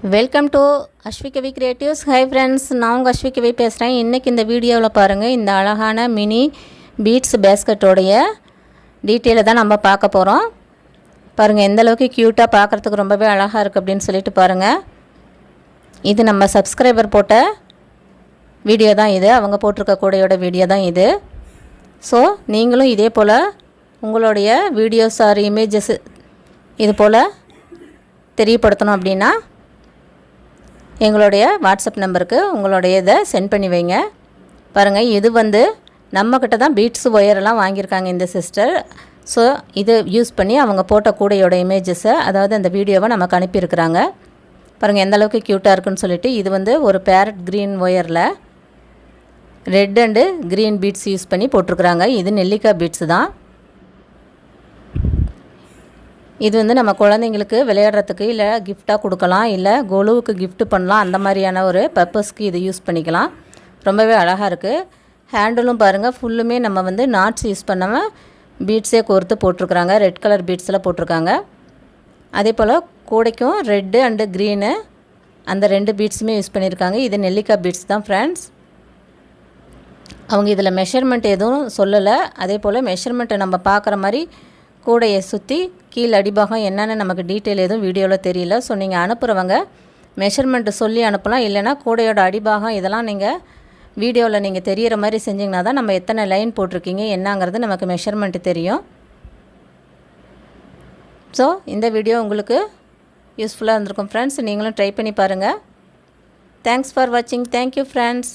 Welcome to Aswikavi creatives hi friends நான் உங்கள் அஸ்விகவி பேசுகிறேன் இன்றைக்கி இந்த வீடியோவில் பாருங்கள் இந்த அழகான மினி பீட்ஸ் பேஸ்கட்டோடைய டீட்டெயிலை தான் நம்ம பார்க்க போகிறோம் பாருங்கள் எந்தளவுக்கு க்யூட்டாக பார்க்குறதுக்கு ரொம்பவே அழகாக இருக்குது அப்படின்னு சொல்லிட்டு பாருங்கள் இது நம்ம சப்ஸ்கிரைபர் போட்ட வீடியோ தான் இது. அவங்க போட்டிருக்க கூடையோட வீடியோ தான் இது. ஸோ நீங்களும் இதே போல் உங்களுடைய வீடியோஸ் ஆர் இமேஜஸ் இது போல் தெரியப்படுத்தணும் அப்படின்னா எங்களுடைய வாட்ஸ்அப் நம்பருக்கு உங்களுடைய இதை சென்ட் பண்ணி வைங்க. பாருங்கள் இது வந்து நம்மக்கிட்ட தான் பீட்ஸ் ஒயரெல்லாம் வாங்கியிருக்காங்க இந்த சிஸ்டர். ஸோ இது யூஸ் பண்ணி அவங்க போட்ட கூடையோட இமேஜஸை அதாவது அந்த வீடியோவை நமக்கு அனுப்பியிருக்கிறாங்க. பாருங்கள் எந்த அளவுக்கு க்யூட்டாக இருக்குன்னு சொல்லிட்டு இது வந்து ஒரு parrot green ஒயரில் red and green beads use பண்ணி போட்டிருக்கிறாங்க. இது நெல்லிக்காய் பீட்ஸ் தான். இது வந்து நம்ம குழந்தைங்களுக்கு விளையாடுறதுக்கு இல்லை கிஃப்டாக கொடுக்கலாம் இல்லை கொலுவுக்கு கிஃப்ட்டு பண்ணலாம் அந்த மாதிரியான ஒரு பர்பஸ்க்கு இது யூஸ் பண்ணிக்கலாம். ரொம்பவே அழகாக இருக்குது ஹேண்டிலும் பாருங்கள் ஃபுல்லுமே நம்ம வந்து நாட்ஸ் யூஸ் பண்ணாமல் பீட்ஸே கோர்த்து போட்டிருக்கிறாங்க. ரெட் கலர் பீட்ஸில் போட்டிருக்காங்க. அதே போல் கூடைக்கும் ரெட்டு அண்டு க்ரீனு அந்த ரெண்டு பீட்ஸுமே யூஸ் பண்ணியிருக்காங்க இது நெல்லிக்காய் பீட்ஸ் தான் ஃப்ரெண்ட்ஸ் அவங்க இதில் மெஷர்மெண்ட் எதுவும் சொல்லலை. அதே போல் மெஷர்மெண்ட்டை நம்ம பார்க்குற மாதிரி கூடையை சுற்றி கீழே அடிபாகம் என்னென்னு நமக்கு டீட்டெயில் எதுவும் வீடியோவில் தெரியல. ஸோ நீங்கள் அனுப்புகிறவங்க மெஷர்மெண்ட்டு சொல்லி அனுப்பலாம். இல்லைனா கூடையோட அடிபாகம் இதெல்லாம் நீங்கள் வீடியோவில் நீங்கள் தெரியிற மாதிரி செஞ்சிங்கன்னா தான் நம்ம எத்தனை லைன் போட்டிருக்கீங்க என்னங்கிறது நமக்கு மெஷர்மெண்ட்டு தெரியும். ஸோ இந்த வீடியோ உங்களுக்கு யூஸ்ஃபுல்லாக இருந்திருக்கும் ஃப்ரெண்ட்ஸ் நீங்களும் ட்ரை பண்ணி பாருங்கள் தேங்க்ஸ் ஃபார் வாட்சிங் தேங்க்யூ ஃப்ரெண்ட்ஸ்